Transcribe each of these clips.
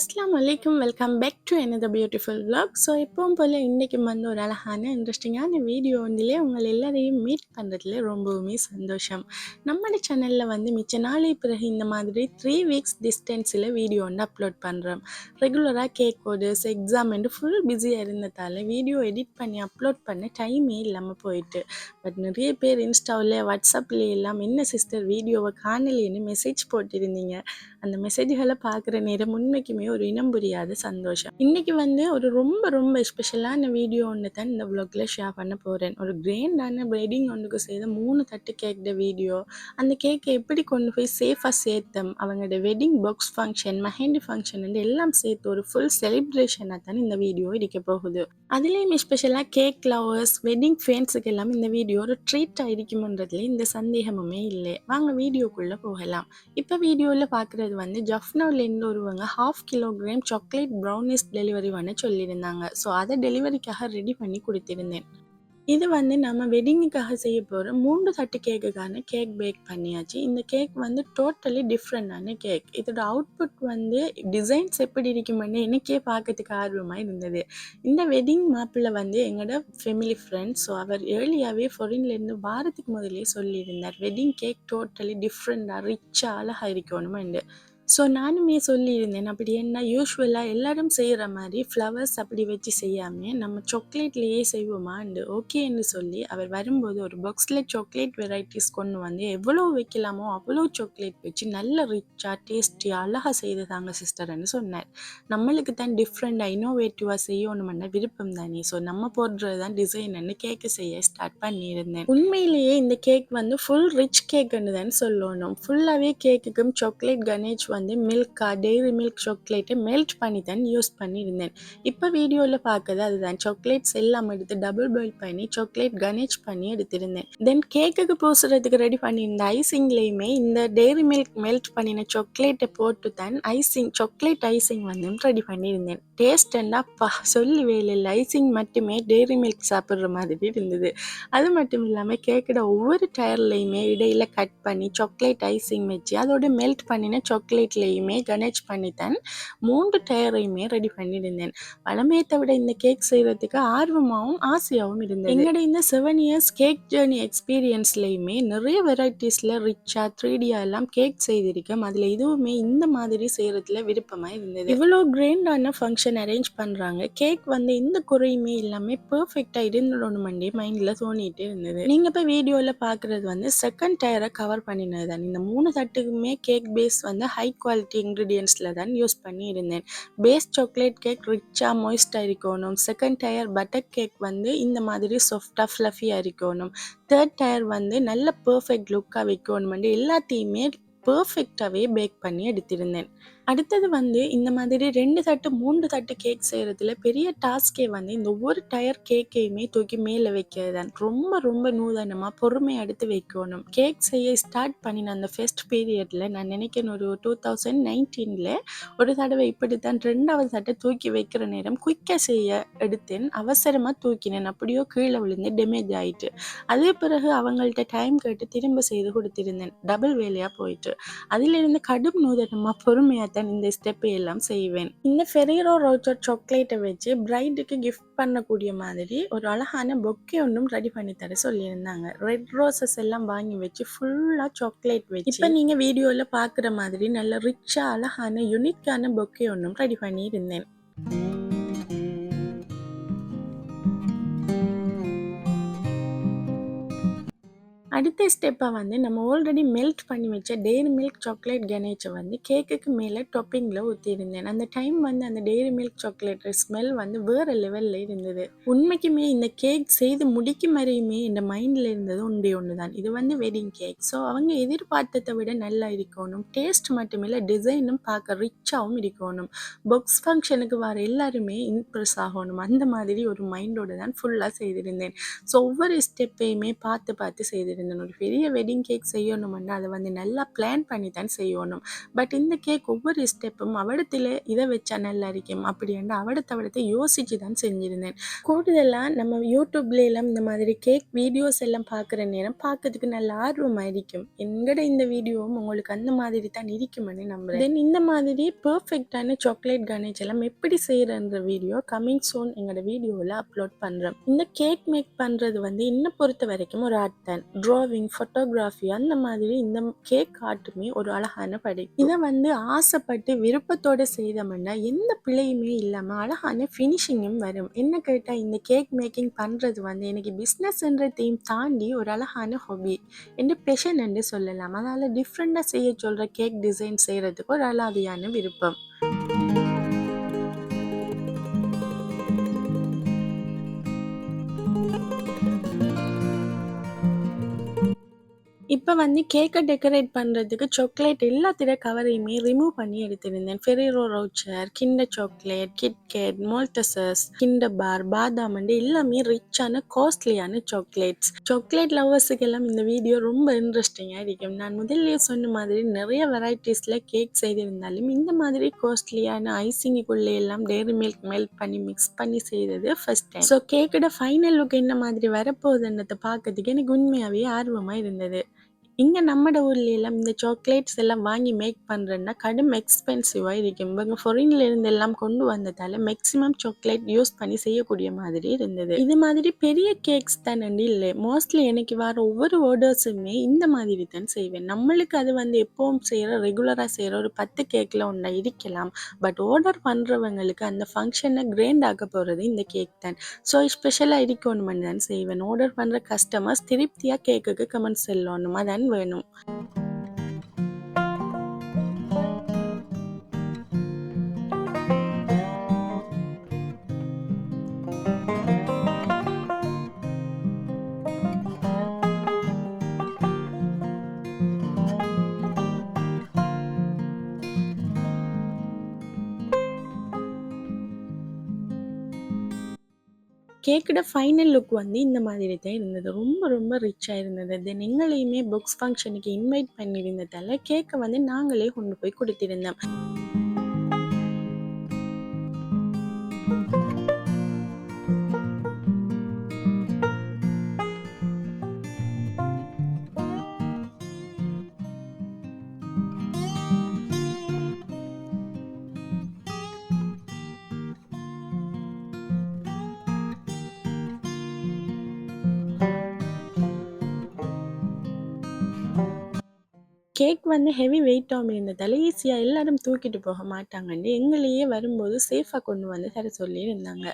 அஸ்லாம் வலைக்கும் welcome back to எனது பியூட்டிஃபுல் விளாக் ஸோ எப்பவும் போல் இன்றைக்கும் வந்து ஒரு அழகான இன்ட்ரெஸ்டிங்கான வீடியோ ஒன்றிலே உங்கள் எல்லாரையும் மீட் பண்ணுறதுல ரொம்பவுமே சந்தோஷம். நம்மளோட சேனலில் வந்து மிச்ச நாளை பிறகு இந்த மாதிரி த்ரீ வீக்ஸ் டிஸ்டன்ஸில் வீடியோ ஒன்று அப்லோட் பண்ணுறோம் ரெகுலராக கேக் கோர்ஸ் எக்ஸாம் என்று ஃபுல் பிஸியாக இருந்ததால் வீடியோ எடிட் பண்ணி அப்லோட் பண்ண டைமே இல்லாமல் போயிட்டு. பட் நிறைய பேர் இன்ஸ்டாவில் வாட்ஸ்அப்பில் எல்லாம் என்ன சிஸ்டர் வீடியோவை காணலேன்னு மெசேஜ் போட்டிருந்தீங்க. அந்த மெசேஜ்களை பார்க்குற நேரம் உண்மைக்குமே ஒரு இனம் புரியாத சந்தோஷம். இன்னைக்கு வந்து ஒரு ரொம்ப ரொம்ப ஸ்பெஷலான வீடியோ ஒன்று தான் இந்த vlogல ஷேர் பண்ண போகிறேன் ஒரு கிரேண்டான வெட்டிங் ஒன்றுக்கு செய்த மூணு தட்டு கேக்கிற வீடியோ அந்த கேக்கை எப்படி கொண்டு போய் சேஃபாக சேர்த்தம்? அவங்களோட wedding box function mehendi function எல்லாம் சேர்த்து ஒரு ஃபுல் செலிப்ரேஷனாக தான் இந்த வீடியோ இருக்க போகுது. அதுலேயுமே ஸ்பெஷலாக கேக் லவர்ஸ் வெட்டிங் ஃபேன்ஸுக்கு எல்லாம் இந்த வீடியோ ஒரு ட்ரீட்டாக இருக்குமன்றதுல இந்த சந்தேகமுமே இல்லை. வாங்க வீடியோக்குள்ளே போகலாம். இப்போ வீடியோவில் பார்க்குறது வந்து ஜஃப்னாவிலேருந்து ஒருவங்க half kilogram chocolate brownies delivery பண்ண சொல்லியிருந்தாங்க. ஸோ அதை டெலிவரிக்காக ரெடி பண்ணி கொடுத்திருந்தேன். இது வந்து நம்ம வெட்டிங்குக்காக செய்ய போகிற மூன்று தட்டு கேக்குக்கான கேக் பேக் பண்ணியாச்சு. இந்த கேக் வந்து டோட்டலி டிஃப்ரெண்டான கேக் இதோட அவுட்புட் வந்து டிசைன்ஸ் எப்படி இருக்குமென்னு எனக்கே பார்க்கறதுக்கு ஆர்வமாக இருந்தது. இந்த வெட்டிங் மாப்பிள்ளை வந்து எங்களோட ஃபெமிலி ஃப்ரெண்ட் ஸோ அவர் ஏர்லியாகவே ஃபாரின்லேருந்து வாரத்துக்கு முதலே சொல்லியிருந்தார் வெட்டிங் கேக் டோட்டலி டிஃப்ரெண்டாக ரிச்சாக அழகாக இருக்கணுமெண்டு ஸோ நானுமே சொல்லியிருந்தேன் அப்படி என்ன யூஸ்வலாக எல்லாரும் செய்கிற மாதிரி ஃப்ளவர்ஸ் அப்படி வச்சு செய்யாமல் நம்ம சாக்லேட்லேயே செய்வோமாண்டு ஓகேன்னு சொல்லி அவர் வரும்போது ஒரு பாக்ஸில் சாக்லேட் வெரைட்டிஸ் கொண்டு வந்து எவ்வளோ வைக்கலாமோ அவ்வளோ சாக்லேட் வச்சு நல்ல ரிச்சாக டேஸ்டியாக அழகாக செய்து தாங்க சிஸ்டர்னு சொன்னார். நம்மளுக்கு தான் டிஃப்ரெண்டாக இன்னோவேட்டிவாக செய்யணுமென்னா விருப்பம் தானே? ஸோ நம்ம போடுறது தான் டிசைன்னு கேக்கு செய்ய ஸ்டார்ட் பண்ணியிருந்தேன். உண்மையிலேயே இந்த கேக் வந்து ஃபுல் ரிச் கேக்குன்னு தான் சொல்லணும். ஃபுல்லாகவே கேக்குக்கும் சாக்லேட் கணேஷ் வந்து மில்கா டெய்ரி மில்க் சாக்லேட்டை மெல்ட் பண்ணி தான் யூஸ் பண்ணியிருந்தேன். இப்போ வீடியோவில் பார்க்கறது அதுதான். சாக்லேட்ஸ் எல்லாம் எடுத்து டபுள் பாயில் பண்ணி சாக்லேட் கணேஷ் பண்ணி எடுத்திருந்தேன். தென் கேக்குக்கு பூசுறதுக்கு ரெடி பண்ணியிருந்த ஐசிங்லேயுமே இந்த டெய்ரி மில்க் மெல்ட் பண்ணின சாக்லேட்டை போட்டு தான் ஐசிங் சாக்லேட் ஐசிங் வந்து ரெடி பண்ணியிருந்தேன். டேஸ்ட் பா சொல்லி வேலையில் ஐசிங் மட்டுமே டெய்ரி மில்க் சாப்பிட்ற மாதிரி இருந்தது. அது மட்டும் இல்லாமல் கேக்கோட ஒவ்வொரு டயர்லையுமே இடையில கட் பண்ணி சாக்லேட் ஐசிங் வச்சு அதோட மெல்ட் பண்ணின சாக்லேட் சாக்லேட்லேயுமே கணேஷ் பண்ணி மூன்று டயரையுமே ரெடி பண்ணியிருந்தேன். வளமையத்தை விட இந்த கேக் செய்கிறதுக்கு ஆர்வமாகவும் ஆசையாகவும் இருந்தது. எங்களுடைய இந்த செவன் இயர்ஸ் கேக் ஜேர்னி எக்ஸ்பீரியன்ஸ்லையுமே நிறைய வெரைட்டிஸில் ரிச்சா த்ரீடியா எல்லாம் கேக் செய்திருக்கேன். அதில் இதுவுமே இந்த மாதிரி செய்கிறதுல விருப்பமாக இருந்தது. இவ்வளோ கிராண்டான ஃபங்க்ஷன் அரேஞ்ச் பண்ணுறாங்க கேக் வந்து எந்த குறையுமே இல்லாமல் பர்ஃபெக்டாக இருந்துடணும் மண்டே மைண்டில் தோணிகிட்டே இருந்தது. நீங்கள் இப்போ வீடியோவில் பார்க்குறது வந்து செகண்ட் டயரை கவர் பண்ணினது தான் இந்த மூணு தட்டுக்குமே கேக் பேஸ் வந்து ஹை குவாலிட்டி இன்க்ரீடியன்ஸில் தான் யூஸ் பண்ணி இருந்தேன் பேஸ் சாக்லேட் கேக் ரிச்சாக மாய்ஸ்டாக இருக்கணும். செகண்ட் டயர் பட்டர் கேக் வந்து இந்த மாதிரி சாஃப்டாக ஃப்ளஃபியாக இருக்கணும். தேர்ட் டயர் வந்து நல்ல பர்ஃபெக்ட் லுக்காக வைக்கணுமெண்டு எல்லாத்தையுமே பர்ஃபெக்டாகவே பேக் பண்ணி எடுத்திருந்தேன். அடுத்தது வந்து இந்த மாதிரி ரெண்டு தட்டு மூன்று தட்டு கேக் செய்கிறதுல பெரிய டாஸ்கே வந்து இந்த ஒவ்வொரு டயர் கேக்கையுமே தூக்கி மேலே வைக்கிறது தான். ரொம்ப ரொம்ப நூதனமாக பொறுமையாக எடுத்து வைக்கணும். கேக் செய்ய ஸ்டார்ட் பண்ணின அந்த ஃபெஸ்ட் பீரியடில் நான் நினைக்கிறேன் ஒரு டூ தௌசண்ட் நைன்டீனில் ஒரு தடவை இப்படி தான் ரெண்டாவது தட்டை தூக்கி வைக்கிற நேரம் குயிக்காக செய்ய எடுத்தேன். அவசரமாக தூக்கினேன். அப்படியோ கீழே விழுந்து டேமேஜ் ஆயிட்டு. அதே பிறகு அவங்கள்ட்ட டைம் கேட்டு திரும்ப செய்து கொடுத்திருந்தேன். டபுள் வேலையாக போயிட்டு. அதிலிருந்து கடும் நூதனமாக பொறுமையாக தான் இந்த ஸ்டெப்பை எல்லாம் செய்வேன். இந்த ஃபெரீரோ ரோச்சர் சாக்லேட்டை வச்சு பிரைடுக்கு கிஃப்ட் பண்ணக்கூடிய மாதிரி ஒரு அழகான பொக்கே ஒன்றும் ரெடி பண்ணி தர சொல்லியிருந்தாங்க. ரெட் ரோசஸ் எல்லாம் வாங்கி வச்சு ஃபுல்லாக சாக்லேட் வச்சு இப்போ நீங்கள் வீடியோவில் பார்க்குற மாதிரி நல்ல ரிச்சாக அழகான யுனிக்கான பொக்கே ஒன்றும் ரெடி பண்ணி அடுத்த ஸ்டெப்பை வந்து நம்ம ஆல்ரெடி மெல்ட் பண்ணி வச்ச டெய்ரி மில்க் சாக்லேட் கணேச்சை வந்து கேக்குக்கு மேலே டொப்பிங்கில் ஊற்றியிருந்தேன் அந்த டைம் வந்து அந்த டெய்ரி மில்க் சாக்லேட் ஸ்மெல் வந்து வேறு லெவலில் இருந்தது. உண்மைக்குமே இந்த கேக் செய்து முடிக்கும் வரையுமே இந்த மைண்டில் இருந்தது ஒன்றே ஒன்று தான் இது வந்து வெட்டிங் கேக் ஸோ அவங்க எதிர்பார்த்ததை விட நல்லா இருக்கணும். டேஸ்ட் மட்டும் இல்லை டிசைனும் பார்க்க ரிச்சாகவும் இருக்கணும். பொக்ஸ் ஃபங்க்ஷனுக்கு வர எல்லாருமே இம்ப்ரெஸ் ஆகணும். அந்த மாதிரி ஒரு மைண்டோட தான் ஃபுல்லாக செய்திருந்தேன். ஸோ ஒவ்வொரு ஸ்டெப்பையுமே பார்த்து பார்த்து செய்திருந்தேன். இருந்தேன் ஒரு பெரிய வெட்டிங் கேக் செய்யணும்னா அதை வந்து நல்லா பிளான் பண்ணி தான் செய்யணும். பட் இந்த கேக் ஒவ்வொரு ஸ்டெப்பும் அவடத்தில் இதை வச்சா நல்லா இருக்கும். அப்படின்ட்டு அவடத்தை அவடத்தை யோசிச்சு தான் செஞ்சிருந்தேன். கூடுதலாக நம்ம யூடியூப்ல எல்லாம் இந்த மாதிரி கேக் வீடியோஸ் எல்லாம் பார்க்குற நேரம் பார்க்கறதுக்கு நல்ல ஆர்வமாக இருக்கும். எங்கட இந்த வீடியோவும் உங்களுக்கு அந்த மாதிரி தான் இருக்கும்னு நம்புறேன். தென் இந்த மாதிரி பர்ஃபெக்டான சாக்லேட் கணேஜ் எல்லாம் எப்படி செய்யறன்ற வீடியோ கமிங் சோன் எங்களோட வீடியோவில் அப்லோட் பண்ணுறோம் இந்த கேக் மேக் பண்ணுறது வந்து இன்னும் பொறுத்த வரைக்கும் ஒரு ஆர்ட் தான். ட்ராவிங் ஃபோட்டோகிராஃபி அந்த மாதிரி இந்த கேக் ஆர்ட்டுமே ஒரு அழகான படை. இதை வந்து ஆசைப்பட்டு விருப்பத்தோடு செய்தோம்னா எந்த பிழையுமே இல்லாமல் அழகான ஃபினிஷிங்கும் வரும். என்ன கேட்டால் இந்த கேக் மேக்கிங் பண்ணுறது வந்து எனக்கு பிஸ்னஸ்ன்ற தீம் தாண்டி ஒரு அழகான ஹாபி என்று பெஷன் என்று சொல்லலாம். அதனால் டிஃப்ரெண்ட்டாக செய்ய சொல்கிற கேக் டிசைன் செய்கிறதுக்கு ஒரு அலாதியான விருப்பம். இப்போ வந்து கேக்கை டெக்கரேட் பண்ணுறதுக்கு சாக்லேட் எல்லாத்திட கவரையுமே ரிமூவ் பண்ணி எடுத்திருந்தேன். Ferrero Rocher Kinder chocolate KitKat Maltesers Kinder bar பாதாம் அண்டு எல்லாமே ரிச்சான காஸ்ட்லியான சாக்லேட்ஸ் சாக்லேட் லவ்வர்ஸுக்கு எல்லாம் இந்த வீடியோ ரொம்ப இன்ட்ரெஸ்டிங்காக இருக்கும். நான் முதல்லயே சொன்ன மாதிரி நிறைய வெரைட்டிஸில் கேக் செய்திருந்தாலும் இந்த மாதிரி காஸ்ட்லியான ஐசிங்குள்ளே எல்லாம் டேரி மில்க் மெல்ட் பண்ணி மிக்ஸ் பண்ணி செய்தது ஃபர்ஸ்ட் டைம் ஸோ கேக்கோட ஃபைனல் லுக் என்ன மாதிரி வரப்போகுதுன்றதை பார்க்கறதுக்கு எனக்கு உண்மையாகவே ஆர்வமாக இருந்தது. இங்கே நம்மட ஊர்ல இந்த சாக்லேட்ஸ் எல்லாம் வாங்கி மேக் பண்ணுறேன்னா கடும் எக்ஸ்பென்சிவாக இருக்கும். இவங்க ஃபாரின்ல இருந்து எல்லாம் கொண்டு வந்ததால மேக்ஸிமம் சாக்லேட் யூஸ் பண்ணி செய்யக்கூடிய மாதிரி இருந்தது. இது மாதிரி பெரிய கேக்ஸ் தானே இல்லை. மோஸ்ட்லி எனக்கு வர ஒவ்வொரு ஆர்டர்ஸுமே இந்த மாதிரி தான் செய்வேன். நம்மளுக்கு அது வந்து எப்பவும் செய்கிற ரெகுலராக செய்கிற ஒரு பத்து கேக்கில் ஒன்றா இருக்கலாம். பட் ஆர்டர் பண்ணுறவங்களுக்கு அந்த ஃபங்க்ஷனை கிராண்ட் ஆக போகிறது இந்த கேக் தான். ஸோ ஸ்பெஷலாக இருக்கணும்னு தான் செய்வேன். ஆர்டர் பண்ணுற கஸ்டமர்ஸ் திருப்தியாக கேக்குக்கு கமெண்ட் சொல்லணும். அதான் வேணும் கேக்கோட ஃபைனல் லுக் வந்து இந்த மாதிரி தான் இருந்தது. ரொம்ப ரொம்ப ரிச்சாக இருந்தது. தென் எங்களையுமே புக்ஸ் ஃபங்க்ஷனுக்கு இன்வைட் பண்ணியிருந்ததால கேக்கை வந்து நாங்களே கொண்டு போய் கொடுத்திருந்தோம். கேக் வந்து ஹெவி வெயிட் இருந்ததால ஈஸியாக எல்லாரும் தூக்கிட்டு போக மாட்டாங்கன்னு எங்களையே வரும்போது சேஃபாக கொண்டு வந்து தர சொல்லியிருந்தாங்க.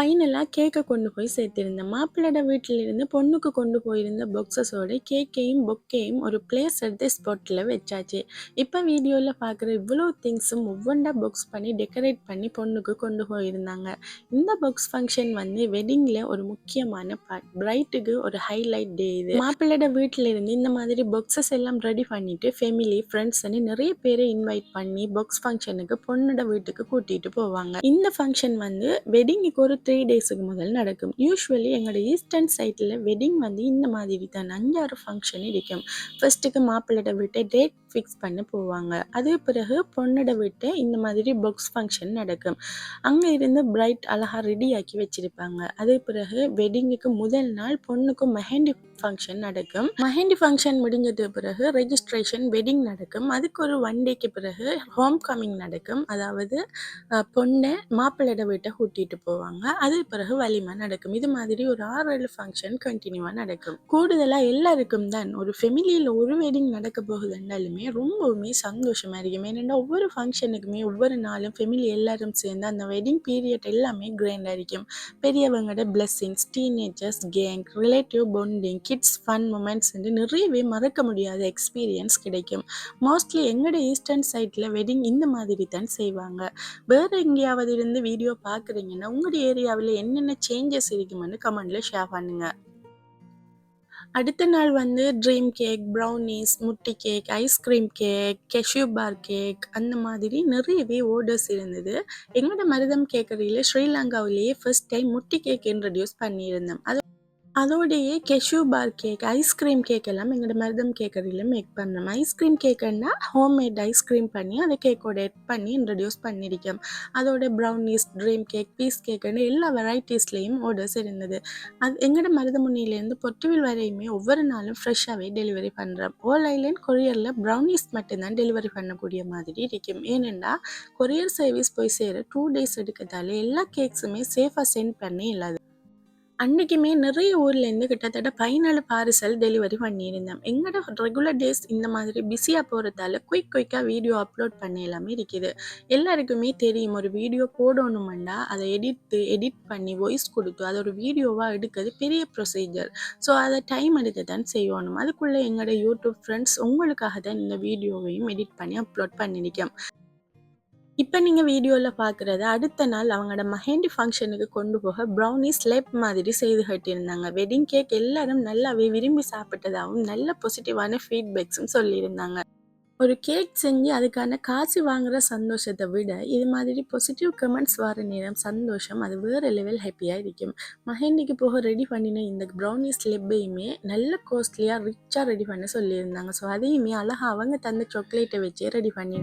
ஃபைனலாக கேக்கை கொண்டு போய் சேர்த்திருந்தேன். மாப்பிள்ளோட வீட்டிலிருந்து பொண்ணுக்கு கொண்டு போயிருந்த பாக்ஸஸோட கேக்கையும் பொக்கையும் ஒரு பிளேஸ் எடுத்து ஸ்பாட்டில் வச்சாச்சு. இப்போ வீடியோவில் பார்க்குற இவ்வளோ திங்ஸும் ஒவ்வொன்றா பாக்ஸ் பண்ணி டெக்கரேட் பண்ணி பொண்ணுக்கு கொண்டு போயிருந்தாங்க. இந்த பாக்ஸ் ஃபங்க்ஷன் வந்து வெட்டிங்கில் ஒரு முக்கியமான பார்ட் பிரைட்டுக்கு ஒரு ஹைலைட் டே இது. மாப்பிள்ளோட வீட்டில் இருந்து இந்த மாதிரி பாக்ஸஸ் எல்லாம் ரெடி பண்ணிட்டு ஃபேமிலி ஃப்ரெண்ட்ஸ்னு நிறைய பேரை இன்வைட் பண்ணி பாக்ஸ் ஃபங்க்ஷனுக்கு பொண்ணோட வீட்டுக்கு கூட்டிகிட்டு போவாங்க. இந்த ஃபங்க்ஷன் வந்து வெட்டிங்குக்கு ஒரு த்ரீ டேஸுக்கு முதல் நடக்கும். யூஸ்வலி எங்களோட ஈஸ்டர்ன் சைட்டில் வெட்டிங் வந்து இந்த மாதிரி தான். அஞ்சாறு ஃபங்க்ஷன் இருக்கும். ஃபர்ஸ்ட்டுக்கு மாப்பிள்ளோட விட்டு டேட் ஃபிக்ஸ் பண்ண போவாங்க. அது பிறகு பொண்ணோட விட்டு இந்த மாதிரி பொக்ஸ் ஃபங்க்ஷன் நடக்கும். அங்கே இருந்து பிரைட் அழகாக ரெடி ஆக்கி அது பிறகு வெட்டிங்குக்கு முதல் நாள் பொண்ணுக்கும் மெஹந்தி ஃபங்க்ஷன் நடக்கும். மெஹந்தி ஃபங்க்ஷன் முடிஞ்சது பிறகு ரெஜிஸ்ட்ரேஷன் வெட்டிங் நடக்கும். அதுக்கு ஒரு ஒன் டேக்கு பிறகு ஹோம் கமிங் நடக்கும். அதாவது பொண்ணை மாப்பிள்ளோட வீட்டை கூட்டிட்டு போவாங்க. அது பிறகு வலிமை நடக்கும். இது மாதிரி ஒரு ஆறு ஏழு ஃபங்க்ஷன் கண்டினியூவாக நடக்கும். கூடுதலாக எல்லாருக்கும் தான் ஒரு ஃபெமிலியில் ஒரு வெட்டிங் நடக்க போகுதுன்னாலுமே ரொம்பவுமே சந்தோஷமாக இருக்கும். ஏன்னா ஒவ்வொரு ஃபங்க்ஷனுக்குமே ஒவ்வொரு நாளும் ஃபெமிலி எல்லாரும் சேர்ந்து அந்த வெட்டிங் பீரியட் எல்லாமே கிரைண்டாக இருக்கும். பெரியவங்களோட blessings teenagers gang relative bonding kids fun moments நிறையவே மறக்க முடியாத எக்ஸ்பீரியன்ஸ் கிடைக்கும் மோஸ்ட்லி எங்களோட ஈஸ்டர்ன் சைட்டில் வெட்டிங் இந்த மாதிரி தான் செய்வாங்க வேறு எங்கேயாவது இருந்து வீடியோ பார்க்குறீங்கன்னா உங்களோட ஏரியாவில் என்னென்ன சேஞ்சஸ் இருக்குமென்னு கமெண்ட்ல ஷேர் பண்ணுங்கள் அடுத்த நாள் வந்து ட்ரீம் கேக், ப்ரௌனீஸ், முட்டி cake, ice cream cake, cashew bar cake அந்த மாதிரி நிறையவே ஆர்டர்ஸ் இருந்தது. எங்களோட மருதம் கேக்கரியில் ஸ்ரீலங்காவிலேயே ஃபர்ஸ்ட் டைம் முட்டி கேக் இன்ட்ரடியூஸ் பண்ணியிருந்தோம். அது அதோடையே cashew bar cake, ice cream cake எல்லாம் எங்களோட மருதம் கேக்கரியில மேக் பண்ணோம். ஐஸ்கிரீம் கேக்குன்னா ஹோம்மேட் ஐஸ்கிரீம் பண்ணி அதை கேக்கோட எட் பண்ணி இன்ட்ரடியூஸ் பண்ணியிருக்கோம். அதோட ப்ரௌனீஸ், ட்ரீம் கேக், பீஸ் கேக்குன்னு எல்லா வெரைட்டிஸ்லேயும் ஆர்டர்ஸ் இருந்தது. அது எங்களோட மருதமுனையிலேருந்து பொட்டுவில் வரையுமே ஒவ்வொரு நாளும் ஃப்ரெஷ்ஷாகவே டெலிவரி பண்ணுறோம். ஓல் ஐலண்ட் கொரியரில் ப்ரௌனீஸ் மட்டும்தான் டெலிவரி பண்ணக்கூடிய மாதிரி இருக்கும். ஏனெண்டா கொரியர் சர்வீஸ் போய் சேர டூ டேஸ் எடுக்கிறதால எல்லா கேக்ஸுமே சேஃபாக சென்ட் பண்ணி இல்லாது. அன்றைக்குமே நிறைய ஊர்லேருந்து கிட்டத்தட்ட 14 பார்சல் டெலிவரி பண்ணியிருந்தேன் எங்களோட ரெகுலர் டேஸ் இந்த மாதிரி பிஸியாக போகிறதால குயிக் குயிக்காக வீடியோ அப்லோட் பண்ண எல்லாமே இருக்குது. எல்லாருக்குமே தெரியும் ஒரு வீடியோ போடணுமெண்டா அதை எடித்து எடிட் பண்ணி வாய்ஸ் கொடுத்து அதை ஒரு வீடியோவாக எடுக்கிறது பெரிய ப்ரொசீஜர். ஸோ அதை டைம் எடுத்து தான் செய்யணும். அதுக்குள்ளே எங்களோட யூடியூப் ஃப்ரெண்ட்ஸ் உங்களுக்காக தான் இந்த வீடியோவையும் எடிட் பண்ணி அப்லோட் பண்ணியிருக்கேன் இப்போ நீங்கள் வீடியோவில் பார்க்குறது அடுத்த நாள் அவங்களோட மெஹந்தி ஃபங்க்ஷனுக்கு கொண்டு போக ப்ரௌனி ஸ்லெப் மாதிரி செய்து கட்டியிருந்தாங்க. வெட்டிங் கேக் எல்லாரும் நல்லாவே விரும்பி சாப்பிட்டதாகவும் நல்ல பாசிட்டிவான ஃபீட்பேக்ஸும் சொல்லியிருந்தாங்க. ஒரு கேக் செஞ்சு அதுக்கான காசு வாங்குற சந்தோஷத்தை விட இது மாதிரி பாசிட்டிவ் கமெண்ட்ஸ் வர நேரம் சந்தோஷம் அது வேறு லெவல் ஹாப்பியாக இருக்கும். மெஹந்திக்கு போக ரெடி பண்ணின இந்த ப்ரௌனி ஸ்லெப்பையுமே நல்ல காஸ்ட்லியாக ரிச்சாக ரெடி பண்ண சொல்லியிருந்தாங்க. ஸோ அதையுமே அழகாக அவங்க தந்த சாக்லேட்டை வச்சே ரெடி பண்ணி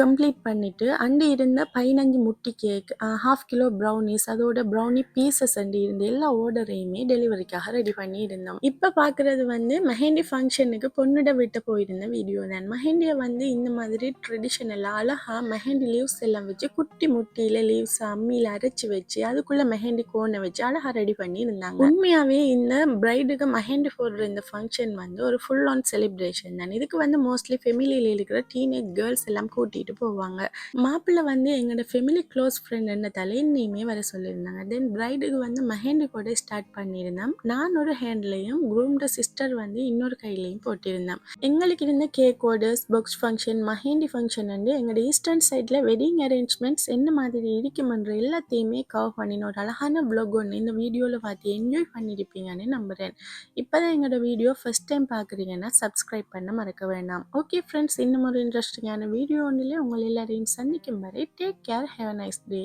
கம்ப்ளீட் பண்ணிவிட்டு அண்டு இருந்த பதினஞ்சு முட்டி கேக், ஹாஃப் கிலோ ப்ரௌனீஸ், அதோட ப்ரௌனி பீசஸ் அண்டு இருந்த எல்லா ஆர்டரையுமே டெலிவரிக்காக ரெடி பண்ணி இருந்தோம். இப்போ பார்க்குறது வந்து மெஹந்தி ஃபங்க்ஷனுக்கு பொண்ணுட விட்டு போயிருந்த வீடியோ தான். மெஹந்தியை வந்து இந்த மாதிரி ட்ரெடிஷனலாக அழகாக மெஹந்தி லீவ்ஸ் எல்லாம் வச்சு குட்டி முட்டியில் லீவ்ஸ் அம்மியில் அரைச்சி வச்சு அதுக்குள்ளே மெஹந்தி கோனை வச்சு அழகாக ரெடி பண்ணி இருந்தாங்க. உண்மையாகவே இந்த பிரைடுக்கு மெஹந்தி போடுற இந்த ஃபங்க்ஷன் வந்து ஒரு ஃபுல் ஆன் செலிப்ரேஷன் தான். இதுக்கு வந்து மோஸ்ட்லி ஃபெமிலியில் இருக்கிற டீனேஜ் கேர்ள்ஸ் எல்லாம் கூட்டிகிட்டு போவாங்க. மாப்பிள்ளை வந்து எங்களோட ஃபெமிலி க்ளோஸ் ஃப்ரெண்டுன்றதால என்னையுமே வர சொல்லியிருந்தாங்க. தென் பிரைடுக்கு வந்து மெஹந்தி கூட ஸ்டார்ட் பண்ணியிருந்தோம். நான் ஒரு ஹேண்ட்லேயும் குரூம்ட சிஸ்டர் வந்து இன்னொரு கையிலையும் போட்டிருந்தோம். எங்களுக்கு இருந்த cake orders, box function, mehendi function வந்து எங்களோட ஈஸ்டர்ன் சைடில் வெட்டிங் அரேஞ்ச்மெண்ட்ஸ் என்ன மாதிரி இருக்குமென்ற எல்லாத்தையுமே கவர் பண்ணின ஒரு அழகான ப்ளாக் ஒன்று இந்த வீடியோவில் பார்த்து என்ஜாய் பண்ணியிருப்பீங்கன்னு நம்புகிறேன். இப்போ தான் எங்களோட வீடியோ ஃபஸ்ட் டைம் பார்க்குறீங்கன்னா சப்ஸ்கிரைப் பண்ண மறக்க வேண்டாம். ஓகே ஃப்ரெண்ட்ஸ் இன்னும் ஒரு இன்ட்ரெஸ்டிங்கான வீடியோ ஒன்று காணொலியில் உங்கள் எல்லாரையும் சந்திக்கும் வரை take care have nice day